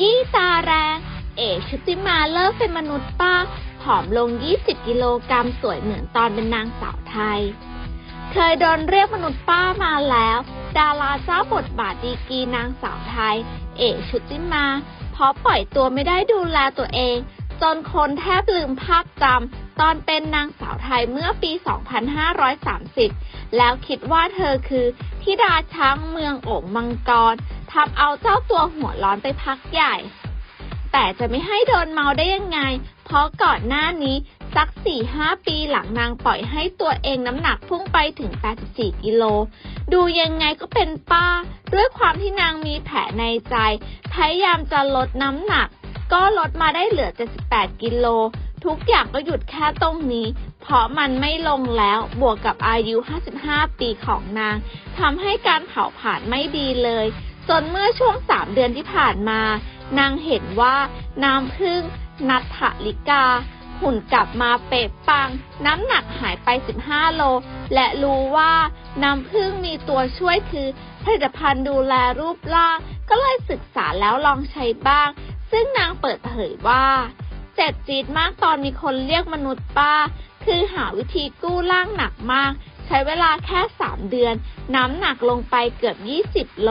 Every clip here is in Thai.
ยี้ตาแรง เอกชุติมาเลิกเป็นมนุษย์ป้า ผอมลง 20 กิโลกรัมสวยเหมือนตอนเป็นนางสาวไทย เคยโดนเรียกมนุษย์ป้ามาแล้ว ดาราเจ้าบทบาทดีกรีนางสาวไทย เอกชุติมา เพราะปล่อยตัวไม่ได้ดูแลตัวเอง จนคนแทบลืมภาพจำตอนเป็นนางสาวไทยเมื่อปี 2530 แล้วคิดว่าเธอคือธิดาช้างเมืองโอ่งมังกร ทำเอาเจ้าตัวหัวร้อนไปพักใหญ่ แต่จะไม่ให้โดนเมาได้ยังไง เพราะก่อนหน้านี้สัก 4-5 ปีหลังนางปล่อยให้ตัวเองน้ำหนักพุ่งไปถึง 84 กิโล ดูยังไงก็เป็นป้า ด้วยความที่นางมีแผลในใจ พยายามจะลดน้ำหนัก ก็ลดมาได้เหลือ 78 กิโล ทุกอย่างก็หยุดแค่ตรงนี้ เพราะมันไม่ลงแล้ว บวกกับอายุ 55 ปีของนาง ทำให้การเผาผลาญไม่ดีเลย จนเมื่อช่วง3เดือนที่ผ่านมา นางเห็นว่าน้ำพึ่งนัทธลิกา หุ่นกลับมาเป๊ะปัง น้ำหนักหายไป 15 โล และรู้ว่าน้ำพึ่งมีตัวช่วยคือผลิตภัณฑ์ดูแลรูปร่าง ก็เลยศึกษาแล้วลองใช้บ้าง ซึ่งนางเปิดเผยว่า เจ็บจี๊ดมากตอนมีคนเรียกมนุษย์ป้า คือหาวิธีกู้ร่างหนักมาก ใช้เวลาแค่ 3 เดือน น้ำหนักลงไปเกือบ 20 โล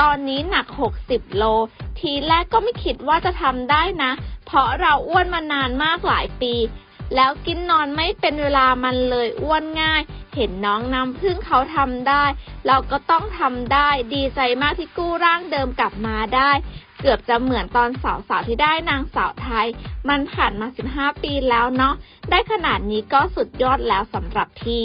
ตอนนี้หนัก 60 โล ทีแรกก็ไม่คิดว่าจะทำได้นะ เพราะเราอ้วนมานานมากหลายปี แล้วกินนอนไม่เป็นเวลามันเลยอ้วนง่าย เห็นน้องน้ำพึ่งเขาทำได้ เราก็ต้องทำได้ ดีใจมากที่กู้ร่างเดิมกลับมาได้ เกือบจะเหมือนตอนสาวๆที่ได้นางสาวไทย มันผ่านมา 15 ปีแล้วเนาะ ได้ขนาดนี้ก็สุดยอดแล้วสำหรับพี่